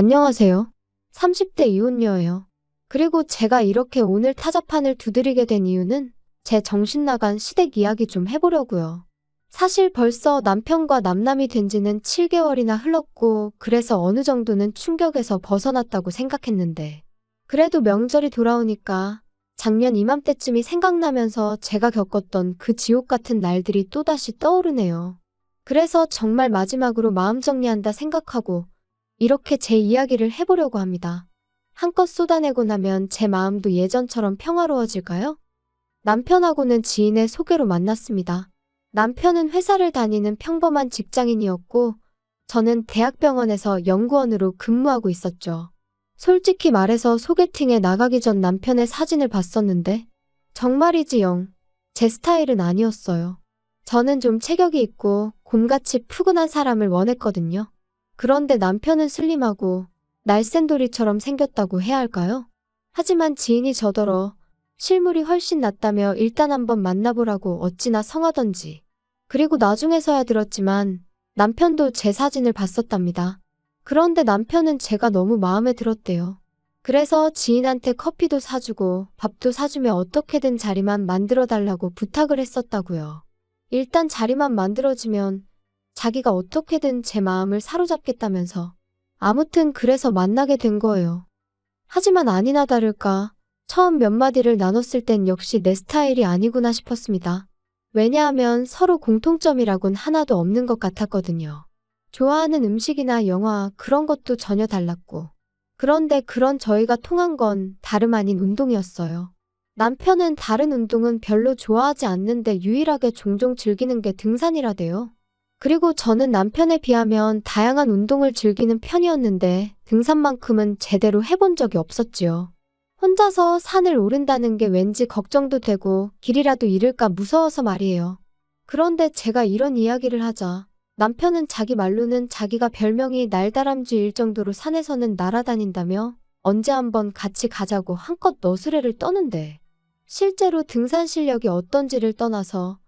안녕하세요. 30대 이혼녀예요. 그리고 제가 이렇게 오늘 타자판을 두드리게 된 이유는 제 정신 나간 시댁 이야기 좀 해보려고요. 사실 벌써 남편과 남남이 된 지는 7개월이나 흘렀고, 그래서 어느 정도는 충격에서 벗어났다고 생각했는데, 그래도 명절이 돌아오니까 작년 이맘때쯤이 생각나면서 제가 겪었던 그 지옥 같은 날들이 또다시 떠오르네요. 그래서 정말 마지막으로 마음 정리한다 생각하고 이렇게 제 이야기를 해보려고 합니다. 한껏 쏟아내고 나면 제 마음도 예전처럼 평화로워질까요? 남편하고는 지인의 소개로 만났습니다. 남편은 회사를 다니는 평범한 직장인이었고, 저는 대학병원에서 연구원으로 근무하고 있었죠. 솔직히 말해서 소개팅에 나가기 전 남편의 사진을 봤었는데, 정말이지 영, 제 스타일은 아니었어요. 저는 좀 체격이 있고 곰같이 푸근한 사람을 원했거든요. 그런데 남편은 슬림하고 날쌘돌이처럼 생겼다고 해야 할까요? 하지만 지인이 저더러 실물이 훨씬 낫다며 일단 한번 만나보라고 어찌나 성하던지. 그리고 나중에서야 들었지만 남편도 제 사진을 봤었답니다. 그런데 남편은 제가 너무 마음에 들었대요. 그래서 지인한테 커피도 사주고 밥도 사주며 어떻게든 자리만 만들어 달라고 부탁을 했었다고요. 일단 자리만 만들어지면 자기가 어떻게든 제 마음을 사로잡겠다면서. 아무튼 그래서 만나게 된 거예요. 하지만 아니나 다를까 처음 몇 마디를 나눴을 땐 역시 내 스타일이 아니구나 싶었습니다. 왜냐하면 서로 공통점이라곤 하나도 없는 것 같았거든요. 좋아하는 음식이나 영화 그런 것도 전혀 달랐고. 그런데 그런 저희가 통한 건 다름 아닌 운동이었어요. 남편은 다른 운동은 별로 좋아하지 않는데 유일하게 종종 즐기는 게 등산이라대요. 그리고 저는 남편에 비하면 다양한 운동을 즐기는 편이었는데 등산만큼은 제대로 해본 적이 없었지요. 혼자서 산을 오른다는 게 왠지 걱정도 되고 길이라도 잃을까 무서워서 말이에요. 그런데 제가 이런 이야기를 하자 남편은 자기 말로는 자기가 별명이 날다람쥐일 정도로 산에서는 날아다닌다며 언제 한번 같이 가자고 한껏 너스레를 떠는데 실제로 등산 실력이 어떤지를 떠나서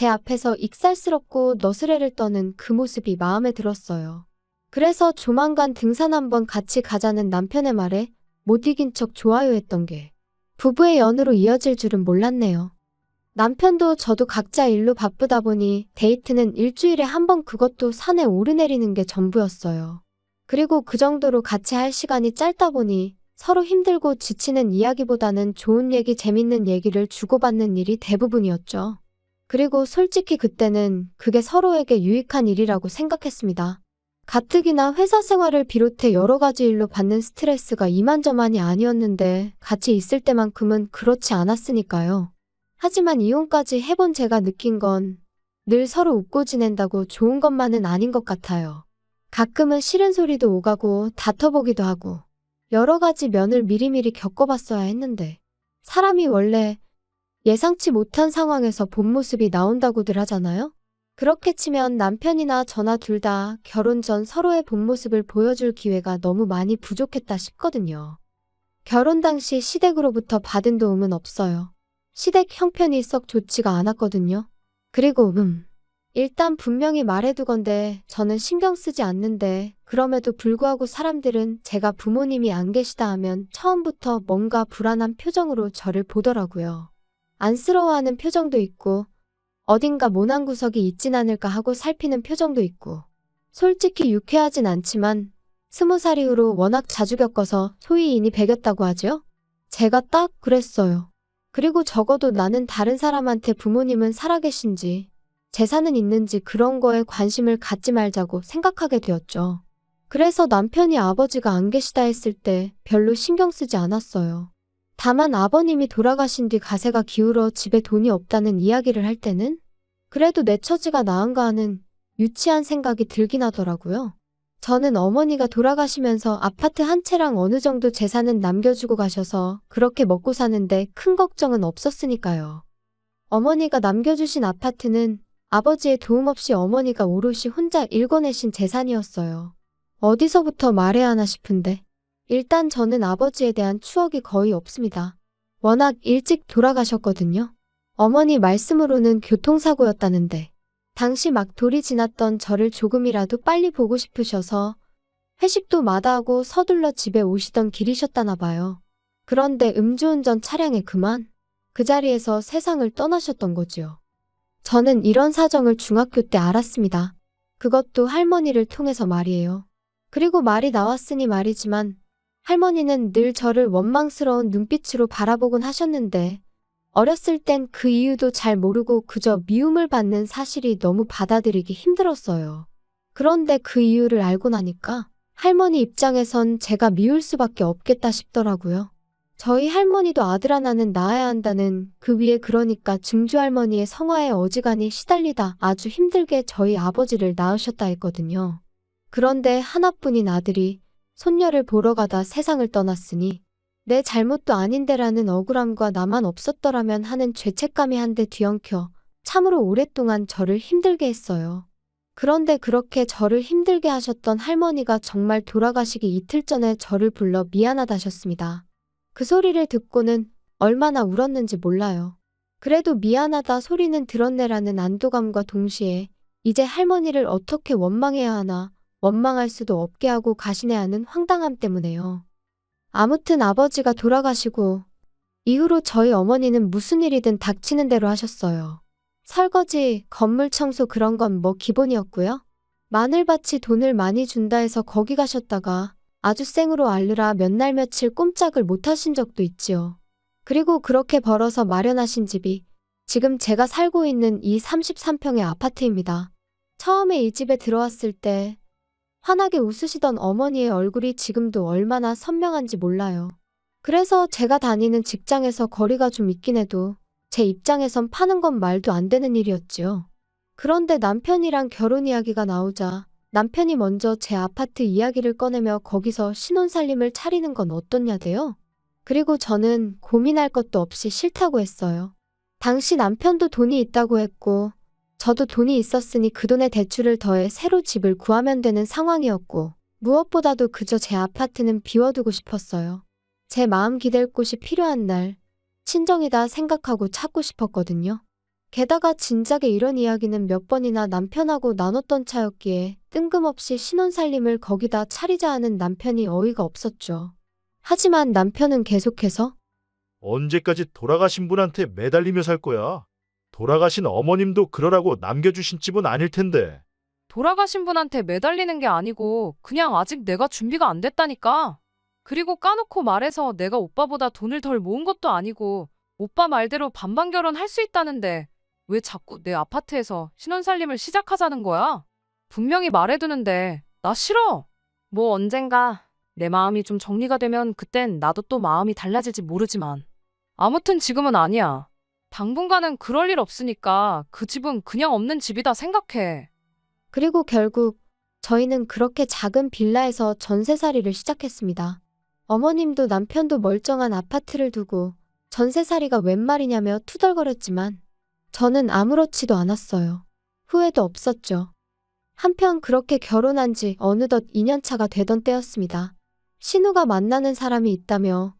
제 앞에서 익살스럽고 너스레를 떠는 그 모습이 마음에 들었어요. 그래서 조만간 등산 한번 같이 가자는 남편의 말에 못 이긴 척 좋아요 했던 게 부부의 연으로 이어질 줄은 몰랐네요. 남편도 저도 각자 일로 바쁘다 보니 데이트는 일주일에 한 번 그것도 산에 오르내리는 게 전부였어요. 그리고 그 정도로 같이 할 시간이 짧다 보니 서로 힘들고 지치는 이야기보다는 좋은 얘기, 재밌는 얘기를 주고받는 일이 대부분이었죠. 그리고 솔직히 그때는 그게 서로에게 유익한 일이라고 생각했습니다. 가뜩이나 회사 생활을 비롯해 여러 가지 일로 받는 스트레스가 이만저만이 아니었는데 같이 있을 때만큼은 그렇지 않았으니까요. 하지만 이혼까지 해본 제가 느낀 건 늘 서로 웃고 지낸다고 좋은 것만은 아닌 것 같아요. 가끔은 싫은 소리도 오가고 다퉈보기도 하고 여러 가지 면을 미리미리 겪어봤어야 했는데 사람이 원래 예상치 못한 상황에서 본 모습이 나온다고들 하잖아요? 그렇게 치면 남편이나 저나 둘 다 결혼 전 서로의 본 모습을 보여줄 기회가 너무 많이 부족했다 싶거든요. 결혼 당시 시댁으로부터 받은 도움은 없어요. 시댁 형편이 썩 좋지가 않았거든요. 그리고 음. 일단 분명히 말해두건데 저는 신경 쓰지 않는데 그럼에도 불구하고 사람들은 제가 부모님이 안 계시다 하면 처음부터 뭔가 불안한 표정으로 저를 보더라고요. 안쓰러워하는 표정도 있고 어딘가 모난 구석이 있진 않을까 하고 살피는 표정도 있고 솔직히 유쾌하진 않지만 스무 살 이후로 워낙 자주 겪어서 소위 인이 배겼다고 하죠? 제가 딱 그랬어요. 그리고 적어도 나는 다른 사람한테 부모님은 살아계신지 재산은 있는지 그런 거에 관심을 갖지 말자고 생각하게 되었죠. 그래서 남편이 아버지가 안 계시다 했을 때 별로 신경 쓰지 않았어요. 다만 아버님이 돌아가신 뒤 가세가 기울어 집에 돈이 없다는 이야기를 할 때는 그래도 내 처지가 나은가 하는 유치한 생각이 들긴 하더라고요. 저는 어머니가 돌아가시면서 아파트 한 채랑 어느 정도 재산은 남겨주고 가셔서 그렇게 먹고 사는데 큰 걱정은 없었으니까요. 어머니가 남겨주신 아파트는 아버지의 도움 없이 어머니가 오롯이 혼자 읽어내신 재산이었어요. 어디서부터 말해야 하나 싶은데. 일단 저는 아버지에 대한 추억이 거의 없습니다. 워낙 일찍 돌아가셨거든요. 어머니 말씀으로는 교통사고였다는데. 당시 막 돌이 지났던 저를 조금이라도 빨리 보고 싶으셔서 회식도 마다하고 서둘러 집에 오시던 길이셨다나 봐요. 그런데 음주운전 차량에 그만 그 자리에서 세상을 떠나셨던 거지요. 저는 이런 사정을 중학교 때 알았습니다. 그것도 할머니를 통해서 말이에요. 그리고 말이 나왔으니 말이지만 할머니는 늘 저를 원망스러운 눈빛으로 바라보곤 하셨는데 어렸을 땐 그 이유도 잘 모르고 그저 미움을 받는 사실이 너무 받아들이기 힘들었어요. 그런데 그 이유를 알고 나니까 할머니 입장에선 제가 미울 수밖에 없겠다 싶더라고요. 저희 할머니도 아들 하나는 낳아야 한다는 그 위에 그러니까 증주 할머니의 성화에 어지간히 시달리다 아주 힘들게 저희 아버지를 낳으셨다 했거든요. 그런데 하나뿐인 아들이 손녀를 보러 가다 세상을 떠났으니 내 잘못도 아닌데라는 억울함과 나만 없었더라면 하는 죄책감이 한데 뒤엉켜 참으로 오랫동안 저를 힘들게 했어요. 그런데 그렇게 저를 힘들게 하셨던 할머니가 정말 돌아가시기 이틀 전에 저를 불러 미안하다셨습니다. 그 소리를 듣고는 얼마나 울었는지 몰라요. 그래도 미안하다 소리는 들었네라는 안도감과 동시에 이제 할머니를 어떻게 원망해야 하나 원망할 수도 없게 하고 가시네 하는 황당함 때문에요. 아무튼 아버지가 돌아가시고 이후로 저희 어머니는 무슨 일이든 닥치는 대로 하셨어요. 설거지, 건물 청소 그런 건 뭐 기본이었고요. 마늘밭이 돈을 많이 준다 해서 거기 가셨다가 아주 생으로 알느라 몇 날 며칠 꼼짝을 못 하신 적도 있지요. 그리고 그렇게 벌어서 마련하신 집이 지금 제가 살고 있는 이 33평의 아파트입니다. 처음에 이 집에 들어왔을 때 환하게 웃으시던 어머니의 얼굴이 지금도 얼마나 선명한지 몰라요. 그래서 제가 다니는 직장에서 거리가 좀 있긴 해도 제 입장에선 파는 건 말도 안 되는 일이었지요. 그런데 남편이랑 결혼 이야기가 나오자 남편이 먼저 제 아파트 이야기를 꺼내며 거기서 신혼살림을 차리는 건 어떻냐대요? 그리고 저는 고민할 것도 없이 싫다고 했어요. 당시 남편도 돈이 있다고 했고 저도 돈이 있었으니 그 돈에 대출을 더해 새로 집을 구하면 되는 상황이었고 무엇보다도 그저 제 아파트는 비워두고 싶었어요. 제 마음 기댈 곳이 필요한 날 친정이다 생각하고 찾고 싶었거든요. 게다가 진작에 이런 이야기는 몇 번이나 남편하고 나눴던 차였기에 뜬금없이 신혼살림을 거기다 차리자 하는 남편이 어이가 없었죠. 하지만 남편은 계속해서 언제까지 돌아가신 분한테 매달리며 살 거야? 돌아가신 어머님도 그러라고 남겨주신 집은 아닐 텐데. 돌아가신 분한테 매달리는 게 아니고 그냥 아직 내가 준비가 안 됐다니까. 그리고 까놓고 말해서 내가 오빠보다 돈을 덜 모은 것도 아니고 오빠 말대로 반반 결혼할 수 있다는데 왜 자꾸 내 아파트에서 신혼살림을 시작하자는 거야? 분명히 말해두는데 나 싫어. 뭐 언젠가 내 마음이 좀 정리가 되면 그땐 나도 또 마음이 달라질지 모르지만 아무튼 지금은 아니야. 당분간은 그럴 일 없으니까 그 집은 그냥 없는 집이다 생각해. 그리고 결국 저희는 그렇게 작은 빌라에서 전세살이를 시작했습니다. 어머님도 남편도 멀쩡한 아파트를 두고 전세살이가 웬 말이냐며 투덜거렸지만 저는 아무렇지도 않았어요. 후회도 없었죠. 한편 그렇게 결혼한 지 어느덧 2년차가 되던 때였습니다. 신우가 만나는 사람이 있다며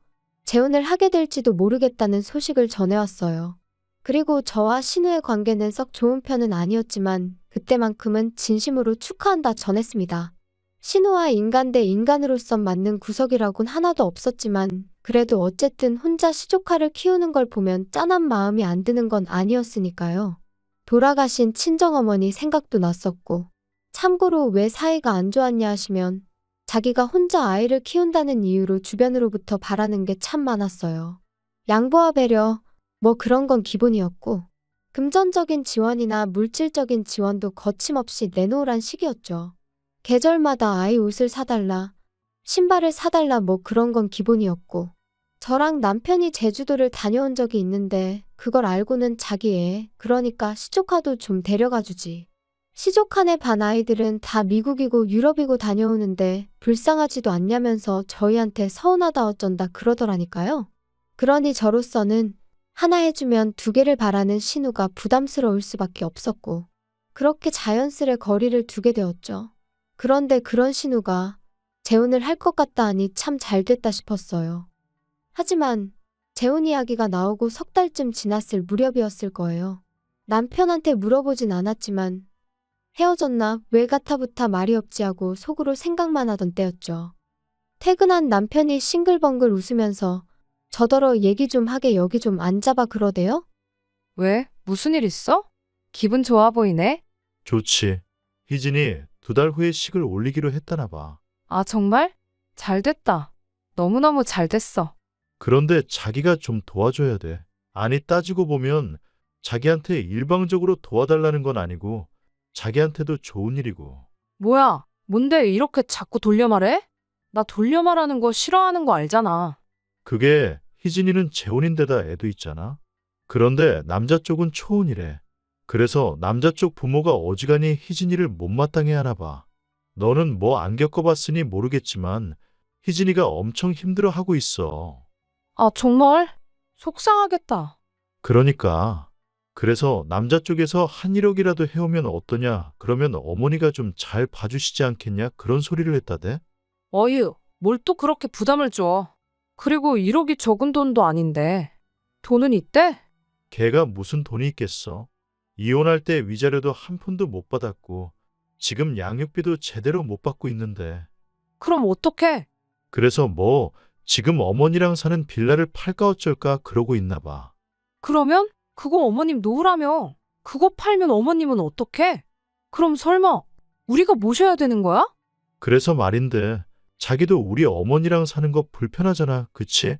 재혼을 하게 될지도 모르겠다는 소식을 전해왔어요. 그리고 저와 신우의 관계는 썩 좋은 편은 아니었지만 그때만큼은 진심으로 축하한다 전했습니다. 신우와 인간 대 인간으로서 맞는 구석이라곤 하나도 없었지만 그래도 어쨌든 혼자 시조카를 키우는 걸 보면 짠한 마음이 안 드는 건 아니었으니까요. 돌아가신 친정어머니 생각도 났었고 참고로 왜 사이가 안 좋았냐 하시면 자기가 혼자 아이를 키운다는 이유로 주변으로부터 바라는 게 참 많았어요. 양보와 배려, 뭐 그런 건 기본이었고 금전적인 지원이나 물질적인 지원도 거침없이 내놓으란 식이었죠. 계절마다 아이 옷을 사달라, 신발을 사달라 뭐 그런 건 기본이었고 저랑 남편이 제주도를 다녀온 적이 있는데 그걸 알고는 자기 애, 그러니까 시조카도 좀 데려가 주지. 시조카네 반 아이들은 다 미국이고 유럽이고 다녀오는데 불쌍하지도 않냐면서 저희한테 서운하다 어쩐다 그러더라니까요. 그러니 저로서는 하나 해주면 두 개를 바라는 신우가 부담스러울 수밖에 없었고 그렇게 자연스레 거리를 두게 되었죠. 그런데 그런 신우가 재혼을 할 것 같다 하니 참 잘 됐다 싶었어요. 하지만 재혼 이야기가 나오고 석 달쯤 지났을 무렵이었을 거예요. 남편한테 물어보진 않았지만 헤어졌나 왜 가타부타 말이 없지 하고 속으로 생각만 하던 때였죠. 퇴근한 남편이 싱글벙글 웃으면서 저더러 얘기 좀 하게 여기 좀 앉아봐 그러대요? 왜? 무슨 일 있어? 기분 좋아 보이네? 좋지. 희진이 두 달 후에 식을 올리기로 했다나 봐. 아, 정말? 잘 됐다. 너무너무 잘 됐어. 그런데 자기가 좀 도와줘야 돼. 아니 따지고 보면 자기한테 일방적으로 도와달라는 건 아니고 자기한테도 좋은 일이고. 뭐야? 뭔데 이렇게 자꾸 돌려 말해? 나 돌려 말하는 거 싫어하는 거 알잖아. 그게 희진이는 재혼인데다 애도 있잖아. 그런데 남자 쪽은 초혼이래. 그래서 남자 쪽 부모가 어지간히 희진이를 못마땅해 하나 봐. 너는 뭐 안 겪어봤으니 모르겠지만 희진이가 엄청 힘들어하고 있어. 아, 정말? 속상하겠다. 그러니까. 그래서 남자 쪽에서 한 1억이라도 해오면 어떠냐? 그러면 어머니가 좀 잘 봐주시지 않겠냐? 그런 소리를 했다대. 어휴, 뭘 또 그렇게 부담을 줘. 그리고 1억이 적은 돈도 아닌데. 돈은 있대? 걔가 무슨 돈이 있겠어? 이혼할 때 위자료도 한 푼도 못 받았고 지금 양육비도 제대로 못 받고 있는데. 그럼 어떡해? 그래서 뭐 지금 어머니랑 사는 빌라를 팔까 어쩔까 그러고 있나 봐. 그러면 그거 어머님 놓으라며. 그거 팔면 어머님은 어떡해? 그럼 설마 우리가 모셔야 되는 거야? 그래서 말인데 자기도 우리 어머니랑 사는 거 불편하잖아. 그치?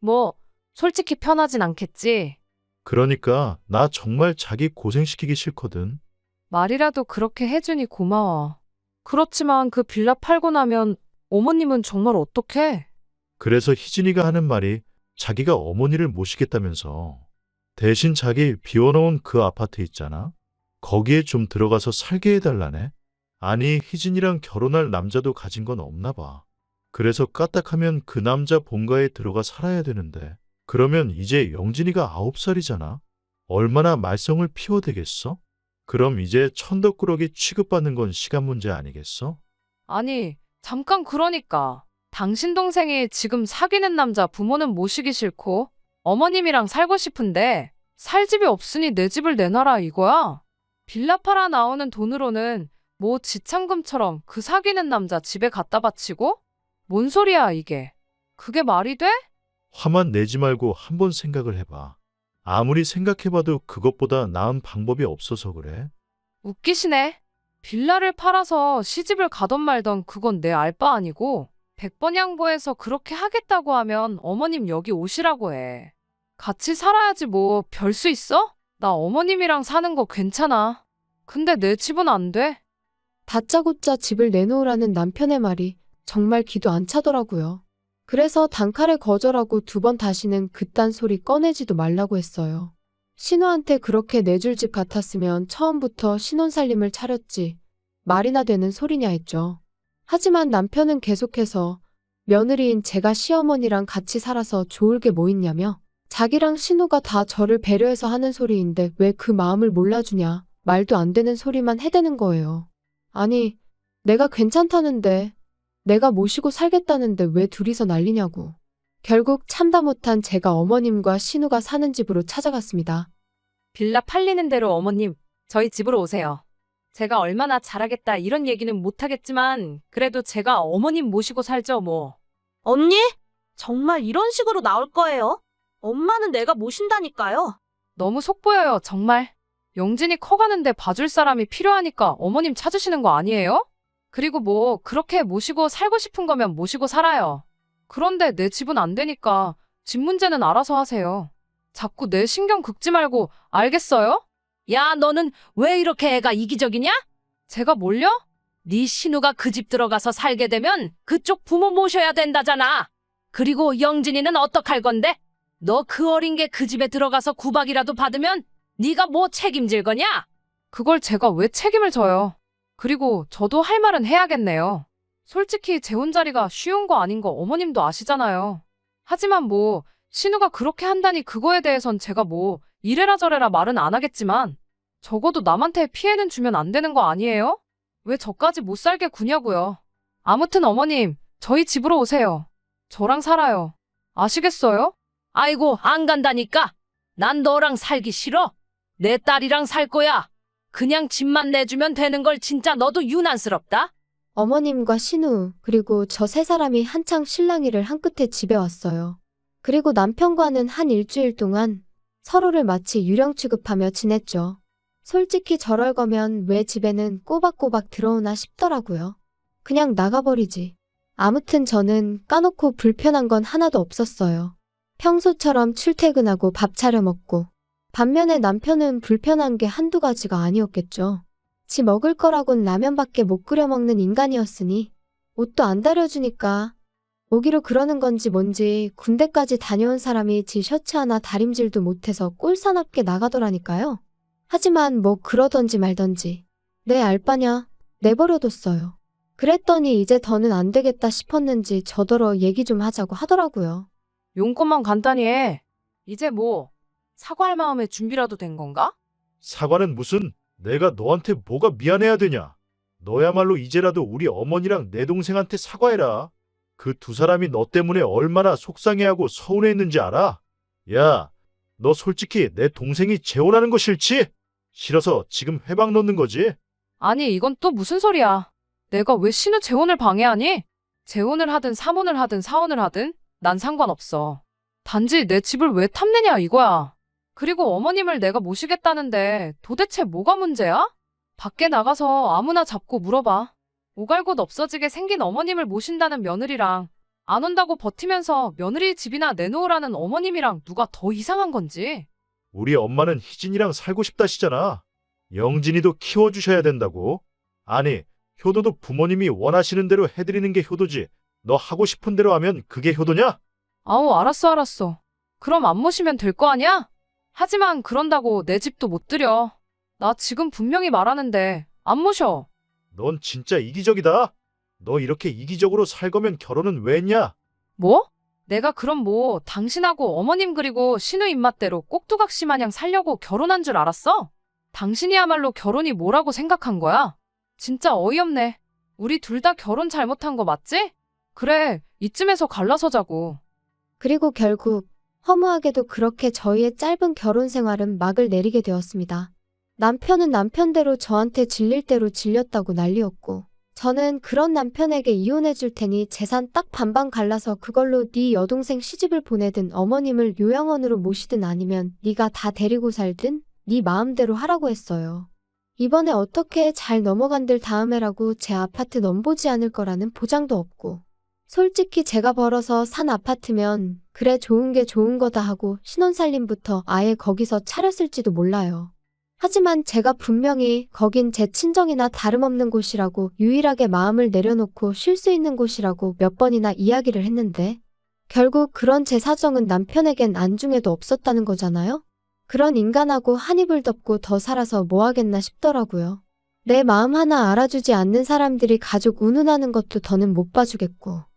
뭐 솔직히 편하진 않겠지. 그러니까 나 정말 자기 고생시키기 싫거든. 말이라도 그렇게 해주니 고마워. 그렇지만 그 빌라 팔고 나면 어머님은 정말 어떡해? 그래서 희진이가 하는 말이 자기가 어머니를 모시겠다면서 대신 자기 비워놓은 그 아파트 있잖아. 거기에 좀 들어가서 살게 해달라네. 아니 희진이랑 결혼할 남자도 가진 건 없나 봐. 그래서 까딱하면 그 남자 본가에 들어가 살아야 되는데 그러면 이제 영진이가 아홉 살이잖아. 얼마나 말썽을 피워대겠어? 그럼 이제 천덕꾸러기 취급받는 건 시간 문제 아니겠어? 아니, 잠깐 그러니까. 당신 동생이 지금 사귀는 남자 부모는 모시기 싫고 어머님이랑 살고 싶은데 살 집이 없으니 내 집을 내놔라 이거야. 빌라 팔아 나오는 돈으로는 뭐 지참금처럼 그 사귀는 남자 집에 갖다 바치고? 뭔 소리야 이게. 그게 말이 돼? 화만 내지 말고 한번 생각을 해봐. 아무리 생각해봐도 그것보다 나은 방법이 없어서 그래. 웃기시네. 빌라를 팔아서 시집을 가던 말던 그건 내 알바 아니고 백번 양보해서 그렇게 하겠다고 하면 어머님 여기 오시라고 해. 같이 살아야지 뭐 별 수 있어? 나 어머님이랑 사는 거 괜찮아. 근데 내 집은 안 돼. 다짜고짜 집을 내놓으라는 남편의 말이 정말 기도 안 차더라고요. 그래서 단칼에 거절하고 두 번 다시는 그딴 소리 꺼내지도 말라고 했어요. 신우한테 그렇게 내줄 집 같았으면 처음부터 신혼살림을 차렸지. 말이나 되는 소리냐 했죠. 하지만 남편은 계속해서 며느리인 제가 시어머니랑 같이 살아서 좋을 게 뭐 있냐며 자기랑 신우가 다 저를 배려해서 하는 소리인데 왜 그 마음을 몰라주냐 말도 안 되는 소리만 해대는 거예요. 아니, 내가 괜찮다는데, 내가 모시고 살겠다는데 왜 둘이서 난리냐고. 결국 참다 못한 제가 어머님과 신우가 사는 집으로 찾아갔습니다. 빌라 팔리는 대로 어머님, 저희 집으로 오세요. 제가 얼마나 잘하겠다 이런 얘기는 못하겠지만 그래도 제가 어머님 모시고 살죠 뭐. 언니? 정말 이런 식으로 나올 거예요? 엄마는 내가 모신다니까요. 너무 속보여요, 정말. 영진이 커가는데 봐줄 사람이 필요하니까 어머님 찾으시는 거 아니에요? 그리고 뭐, 그렇게 모시고 살고 싶은 거면 모시고 살아요. 그런데 내 집은 안 되니까 집 문제는 알아서 하세요. 자꾸 내 신경 긁지 말고, 알겠어요? 야, 너는 왜 이렇게 애가 이기적이냐? 제가 뭘요? 네 신우가 그 집 들어가서 살게 되면 그쪽 부모 모셔야 된다잖아. 그리고 영진이는 어떡할 건데? 너 그 어린 게 그 집에 들어가서 구박이라도 받으면 네가 뭐 책임질 거냐? 그걸 제가 왜 책임을 져요? 그리고 저도 할 말은 해야겠네요. 솔직히 재혼 자리가 쉬운 거 아닌 거 어머님도 아시잖아요. 하지만 뭐, 신우가 그렇게 한다니 그거에 대해선 제가 뭐, 이래라 저래라 말은 안 하겠지만, 적어도 남한테 피해는 주면 안 되는 거 아니에요? 왜 저까지 못 살게 구냐고요. 아무튼 어머님, 저희 집으로 오세요. 저랑 살아요. 아시겠어요? 아이고, 안 간다니까. 난 너랑 살기 싫어. 내 딸이랑 살 거야. 그냥 집만 내주면 되는 걸 진짜 너도 유난스럽다. 어머님과 신우, 그리고 저 세 사람이 한창 실랑이를 한 끝에 집에 왔어요. 그리고 남편과는 한 일주일 동안 서로를 마치 유령 취급하며 지냈죠. 솔직히 저럴 거면 왜 집에는 꼬박꼬박 들어오나 싶더라고요. 그냥 나가버리지. 아무튼 저는 까놓고 불편한 건 하나도 없었어요. 평소처럼 출퇴근하고 밥 차려 먹고. 반면에 남편은 불편한 게 한두 가지가 아니었겠죠. 지 먹을 거라곤 라면밖에 못 끓여 먹는 인간이었으니 옷도 안 다려주니까 오기로 그러는 건지 뭔지 군대까지 다녀온 사람이 지 셔츠 하나 다림질도 못해서 꼴사납게 나가더라니까요. 하지만 뭐 그러던지 말던지 내 알바냐 내버려뒀어요. 그랬더니 이제 더는 안 되겠다 싶었는지 저더러 얘기 좀 하자고 하더라고요. 용건만 간단히 해. 이제 뭐 사과할 마음의 준비라도 된 건가? 사과는 무슨 내가 너한테 뭐가 미안해야 되냐? 너야말로 이제라도 우리 어머니랑 내 동생한테 사과해라. 그 두 사람이 너 때문에 얼마나 속상해하고 서운해했는지 알아? 야, 너 솔직히 내 동생이 재혼하는 거 싫지? 싫어서 지금 회방 넣는 거지? 아니, 이건 또 무슨 소리야. 내가 왜 신우 재혼을 방해하니? 재혼을 하든 사혼을 하든 사혼을 하든 난 상관없어. 단지 내 집을 왜 탐내냐 이거야. 그리고 어머님을 내가 모시겠다는데 도대체 뭐가 문제야? 밖에 나가서 아무나 잡고 물어봐. 오갈 곳 없어지게 생긴 어머님을 모신다는 며느리랑 안 온다고 버티면서 며느리 집이나 내놓으라는 어머님이랑 누가 더 이상한 건지. 우리 엄마는 희진이랑 살고 싶다시잖아. 영진이도 키워주셔야 된다고. 아니, 효도도 부모님이 원하시는 대로 해드리는 게 효도지. 너 하고 싶은 대로 하면 그게 효도냐? 아우, 알았어, 알았어. 그럼 안 모시면 될 거 아니야? 하지만 그런다고 내 집도 못 들여. 나 지금 분명히 말하는데 안 모셔. 넌 진짜 이기적이다. 너 이렇게 이기적으로 살 거면 결혼은 왜 했냐? 뭐? 내가 그럼 뭐 당신하고 어머님 그리고 신우 입맛대로 꼭두각시 마냥 살려고 결혼한 줄 알았어? 당신이야말로 결혼이 뭐라고 생각한 거야? 진짜 어이없네. 우리 둘 다 결혼 잘못한 거 맞지? 그래, 이쯤에서 갈라서자고. 그리고 결국 허무하게도 그렇게 저희의 짧은 결혼 생활은 막을 내리게 되었습니다. 남편은 남편대로 저한테 질릴 대로 질렸다고 난리였고 저는 그런 남편에게 이혼해 줄 테니 재산 딱 반반 갈라서 그걸로 네 여동생 시집을 보내든 어머님을 요양원으로 모시든 아니면 네가 다 데리고 살든 네 마음대로 하라고 했어요. 이번에 어떻게 잘 넘어간들 다음에라고 제 아파트 넘보지 않을 거라는 보장도 없고 솔직히 제가 벌어서 산 아파트면 그래 좋은 게 좋은 거다 하고 신혼살림부터 아예 거기서 차렸을지도 몰라요. 하지만 제가 분명히 거긴 제 친정이나 다름없는 곳이라고 유일하게 마음을 내려놓고 쉴 수 있는 곳이라고 몇 번이나 이야기를 했는데 결국 그런 제 사정은 남편에겐 안중에도 없었다는 거잖아요? 그런 인간하고 한 입을 덮고 더 살아서 뭐 하겠나 싶더라고요. 내 마음 하나 알아주지 않는 사람들이 가족 운운하는 것도 더는 못 봐주겠고.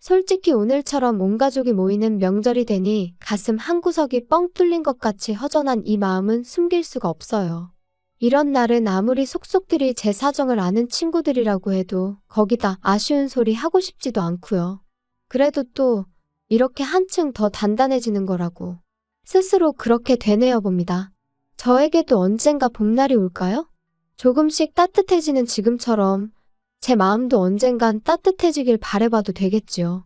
솔직히 오늘처럼 온 가족이 모이는 명절이 되니 가슴 한 구석이 뻥 뚫린 것 같이 허전한 이 마음은 숨길 수가 없어요. 이런 날은 아무리 속속들이 제 사정을 아는 친구들이라고 해도 거기다 아쉬운 소리 하고 싶지도 않고요. 그래도 또 이렇게 한층 더 단단해지는 거라고 스스로 그렇게 되뇌어 봅니다. 저에게도 언젠가 봄날이 올까요? 조금씩 따뜻해지는 지금처럼 제 마음도 언젠간 따뜻해지길 바래봐도 되겠지요.